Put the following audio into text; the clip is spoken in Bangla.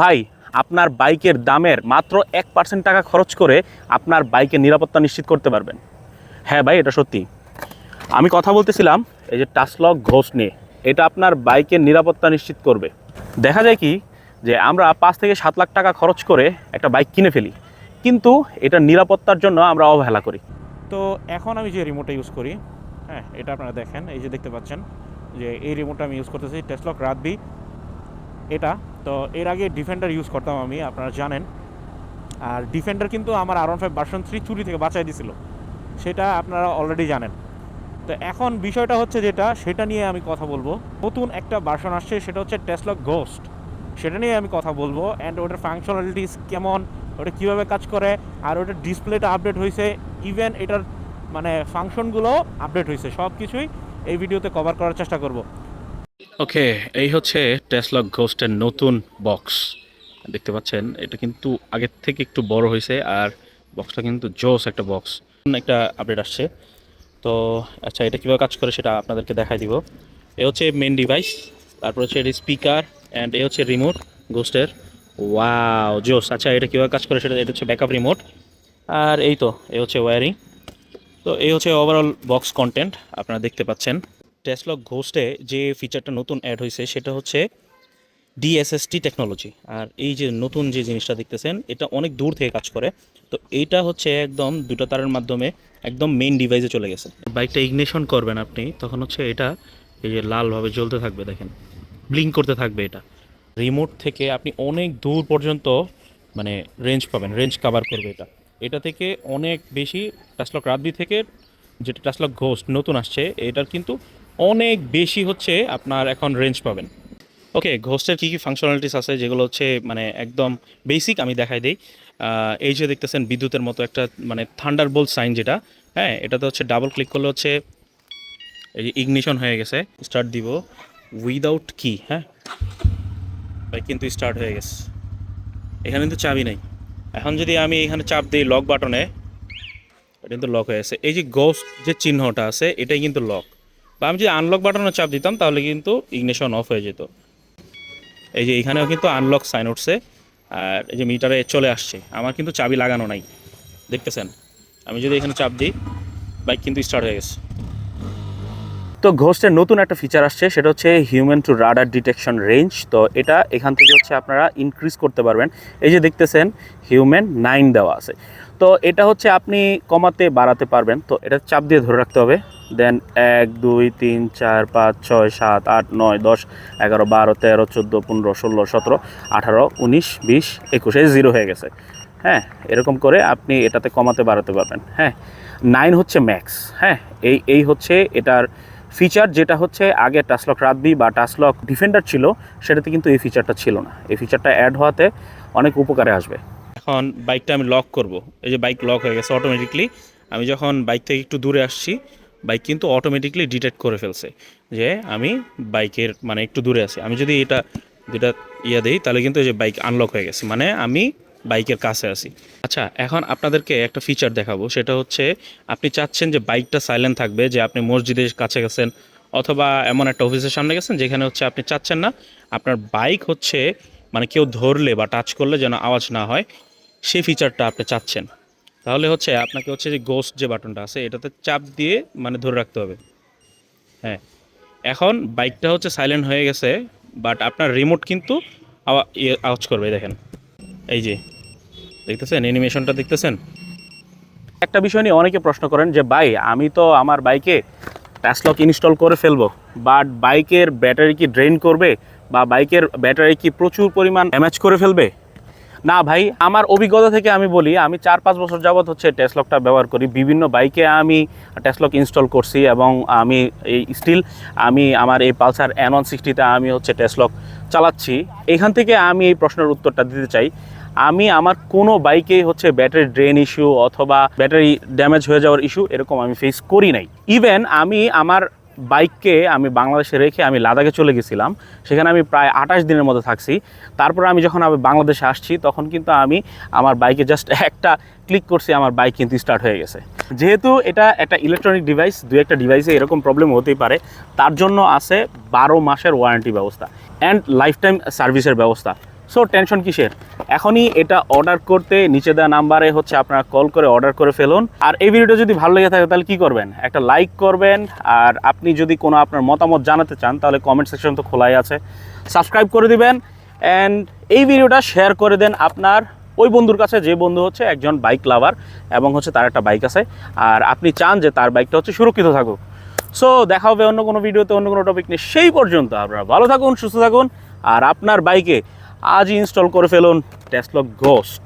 ভাই, আপনার বাইকের দামের মাত্র এক পার্সেন্ট টাকা খরচ করে আপনার বাইকের নিরাপত্তা নিশ্চিত করতে পারবেন। হ্যাঁ ভাই, এটা সত্যি। আমি কথা বলতেছিলাম, এই যে টাসলক ঘোষ নিয়ে, এটা আপনার বাইকের নিরাপত্তা নিশ্চিত করবে। দেখা যায় কি যে আমরা পাঁচ থেকে সাত লাখ টাকা খরচ করে একটা বাইক কিনে ফেলি, কিন্তু এটা নিরাপত্তার জন্য আমরা অবহেলা করি। তো এখন আমি যে রিমোটটা ইউজ করি হ্যাঁ এটা আপনারা দেখেন, এই যে দেখতে পাচ্ছেন যে এই রিমোটটা আমি ইউজ করতেছি টেসলক রাতবি এটা তো এর আগে ডিফেন্ডার ইউজ করতাম আমি, আপনারা জানেন। আর ডিফেন্ডার কিন্তু আমার আর ওয়ান ফাইভ ভার্সন থ্রি চুরি থেকে বাঁচাই দিছিল। সেটা আপনারা অলরেডি জানেন। তো এখন বিষয়টা হচ্ছে যেটা, সেটা নিয়ে আমি কথা বলব। নতুন একটা ভার্সন আসছে, সেটা হচ্ছে টেসলক গোস্ট সেটা নিয়ে আমি কথা বলব। অ্যান্ড ওটার ফাংশনালিটিস কেমন, ওটা কীভাবে কাজ করে, আর ওটার ডিসপ্লেটা আপডেট হয়েছে। ইভেন এটার মানে ফাংশনগুলো আপডেট হয়েছে। সব কিছুই এই ভিডিওতে কভার করার চেষ্টা করব। ওকে, এই হচ্ছে টেসলক ঘোস্টের নতুন বক্স দেখতে পাচ্ছেন, এটা কিন্তু আগের থেকে একটু বড় হয়েছে আর বক্সটা কিন্তু জোস একটা বক্স একটা আপডেট আসছে। তো আচ্ছা এটা কীভাবে কাজ করে সেটা আপনাদেরকে দেখাই দিব। এ হচ্ছে মেন ডিভাইস তারপর হচ্ছে এর স্পিকার অ্যান্ড এ হচ্ছে রিমোট গোস্টের ওয়াও জোস। আচ্ছা এটা কীভাবে কাজ করে সেটা, এটা হচ্ছে ব্যাকআপ রিমোট আর এই তো, এ হচ্ছে ওয়ারিং তো এই হচ্ছে ওভারঅল বক্স কন্টেন্ট আপনারা দেখতে পাচ্ছেন। টেসলক ঘোস্টে যে ফিচারটা নতুন অ্যাড হয়েছে সেটা হচ্ছে ডিএসএসটি টেকনোলজি আর এই যে নতুন যে জিনিসটা দেখতেছেন, এটা অনেক দূর থেকে কাজ করে। তো এইটা হচ্ছে একদম দুটো তারের মাধ্যমে একদম মেইন ডিভাইসে চলে গেছে। বাইকটা ইগনিশন করবেন আপনি, তখন হচ্ছে এটা এই যে লালভাবে জ্বলতে থাকবে, দেখেন। ব্লিঙ্ক করতে থাকবে এটা। রিমোট থেকে আপনি অনেক দূর পর্যন্ত মানে রেঞ্জ পাবেন রেঞ্জ কভার করবে এটা। এটা থেকে অনেক বেশি টাসলক রাতবি থেকে যেটা টাসলক ঘোস্ট নতুন আসছে, এটার কিন্তু অনেক বেশি হচ্ছে আপনার এখন রেঞ্জ পাবেন। ওকে ঘোস্টের কী কী ফাংশনালিটিস আছে? যেগুলো হচ্ছে মানে একদম বেসিক আমি দেখাই দিই। এই যে দেখতেছেন বিদ্যুতের মতো একটা মানে থান্ডার বোল্ট সাইন যেটা হ্যাঁ এটাতে হচ্ছে ডাবল ক্লিক করলে হচ্ছে এই যে ইগনিশন হয়ে গেছে। স্টার্ট দিব উইদাউট কি হ্যাঁ? বাইক কিন্তু স্টার্ট হয়ে গেছে। এখানে কিন্তু চাবি নাই। এখন যদি আমি এখানে চাপ দিই লক বাটনে এটা কিন্তু লক হয়ে গেছে। এই যে গোস্ট যে চিহ্নটা আছে, এটাই কিন্তু লক বা আমি যদি আনলক বাটনে চাপ দিতাম, তাহলে কিন্তু ইগনিশন অফ হয়ে যেত। এই যে এখানেও কিন্তু আনলক সাইন উঠছে, আর এই যে মিটারে চলে আসছে। আমার কিন্তু চাবি লাগানো নাই। দেখতেছেন? আমি যদি এখানে চাপ দিই বাইক কিন্তু স্টার্ট হয়ে গেছে। তো ঘোস্টের নতুন একটা ফিচার আসছে, সেটা হচ্ছে human to radar detection range তো এটা এখান থেকে হচ্ছে আপনারা ইনক্রিজ করতে পারবেন। এই যে দেখতেছেন হিউম্যান নাইন দেওয়া আছে। তো এটা হচ্ছে আপনি কমাতে বাড়াতে পারবেন। তো এটা চাপ দিয়ে ধরে রাখতে হবে। দেন এক, দুই, তিন, চার, পাঁচ, ছয়, সাত, আট, নয়, দশ, এগারো, বারো, তেরো, চোদ্দ, পনেরো, ষোলো, সতেরো, আঠারো, উনিশ, বিশ, একুশে জিরো হয়ে গেছে। হ্যাঁ এরকম করে আপনি এটাতে কমাতে বাড়াতে পারবেন। হ্যাঁ নাইন হচ্ছে ম্যাক্স হ্যাঁ এই এই হচ্ছে এটার ফিচার যেটা হচ্ছে আগে টাসলক রাতবি বা টাসলক ডিফেন্ডার ছিল, সেটাতে কিন্তু এই ফিচারটা ছিল না। এই ফিচারটা অ্যাড হওয়াতে অনেক উপকারে আসবে। এখন বাইকটা আমি লক করব। এই যে বাইক লক হয়ে গেছে অটোমেটিকলি আমি যখন বাইক থেকে একটু দূরে আসছি বাইক কিন্তু অটোমেটিকলি ডিটেক্ট করে ফেলছে যে আমি বাইকের মানে একটু দূরে আছি। আমি যদি এটা দুটা ইয়া দিই, তাহলে কিন্তু যে বাইক আনলক হয়ে গেছে। মানে আমি বাইকের কাছে আছি। আচ্ছা এখন আপনাদেরকে একটা ফিচার দেখাবো। সেটা হচ্ছে আপনি চাচ্ছেন যে বাইকটা সাইলেন্ট থাকবে, যে আপনি মসজিদের কাছে গেছেন অথবা এমন একটা অফিসের সামনে গেছেন, যেখানে হচ্ছে আপনি চাচ্ছেন না। আপনার বাইক হচ্ছে মানে কেউ ধরলে বা টাচ করলে যেন আওয়াজ না হয় সেই ফিচারটা আপনি চাচ্ছেন। তাহলে হচ্ছে আপনাকে হচ্ছে যে গোস্ট যে বাটনটা আছে, এটাতে চাপ দিয়ে মানে ধরে রাখতে হবে। হ্যাঁ এখন বাইকটা হচ্ছে সাইলেন্ট হয়ে গেছে বাট আপনার রিমোট কিন্তু আওয়া- ইয়ে আওয়াজ করবে, দেখেন। এই যে, দেখতেছেন? অ্যানিমেশনটা দেখতেছেন? একটা বিষয় নিয়ে অনেকে প্রশ্ন করেন যে, ভাই, আমি তো আমার বাইকে ট্যাসলক ইনস্টল করে ফেলব বাট বাইকের ব্যাটারি কি ড্রেন করবে? বা বাইকের ব্যাটারি কি প্রচুর পরিমাণ ড্যামেজ করে ফেলবে? না ভাই, আমার অভিজ্ঞতা থেকে আমি বলি, আমি চার পাঁচ বছর যাবৎ হচ্ছে টেসলকটা ব্যবহার করি। বিভিন্ন বাইকে আমি টেসলক ইনস্টল করছি এবং আমি এই স্টিল আমি আমার এই পালসার ওয়ান সিক্সটিতে আমি হচ্ছে টেসলক চালাচ্ছি। এখান থেকে আমি এই প্রশ্নের উত্তরটা দিতে চাই। আমি আমার কোনো বাইকেই হচ্ছে ব্যাটারি ড্রেন ইস্যু অথবা ব্যাটারি ড্যামেজ হয়ে যাওয়ার ইস্যু এরকম আমি ফেস করি নাই। ইভেন আমি আমার বাইককে আমি বাংলাদেশে রেখে আমি লাদাখে চলে গেছিলাম। সেখানে আমি প্রায় আঠাশ দিনের মতো থাকছি। তারপর আমি যখন আমি বাংলাদেশে আসছি, তখন কিন্তু আমি আমার বাইকে জাস্ট একটা ক্লিক করছি, আমার বাইক কিন্তু স্টার্ট হয়ে গেছে। যেহেতু এটা একটা ইলেকট্রনিক ডিভাইস দু একটা ডিভাইসে এরকম প্রবলেম হতেই পারে। তার জন্য আছে বারো মাসের ওয়ারেন্টি ব্যবস্থা অ্যান্ড লাইফ টাইম সার্ভিসের ব্যবস্থা। সো টেনশন কিসের? এখনই এটা অর্ডার করতে নিচে দেওয়া নাম্বারে হচ্ছে আপনারা কল করে অর্ডার করে ফেলুন। আর এই ভিডিওটা যদি ভালো লেগে থাকে, তাহলে কি করবেন? একটা লাইক করবেন। আর আপনি যদি কোনো আপনার মতামত জানাতে চান, তাহলে কমেন্ট সেকশন তো খোলাই আছে। সাবস্ক্রাইব করে দিবেন। অ্যান্ড এই ভিডিওটা শেয়ার করে দেন আপনার ওই বন্ধুর কাছে। যে বন্ধু হচ্ছে একজন বাইক লাভার এবং হচ্ছে তার একটা বাইক আছে। আর আপনি চান যে তার বাইকটা হচ্ছে সুরক্ষিত থাকুক। সো দেখা হবে অন্য কোনো ভিডিওতে অন্য কোনো টপিক নিয়ে। সেই পর্যন্ত আপনারা ভালো থাকুন, সুস্থ থাকুন। আর আপনার বাইকে আজই ইনস্টল করে ফেলুন টেসলক ঘোস্ট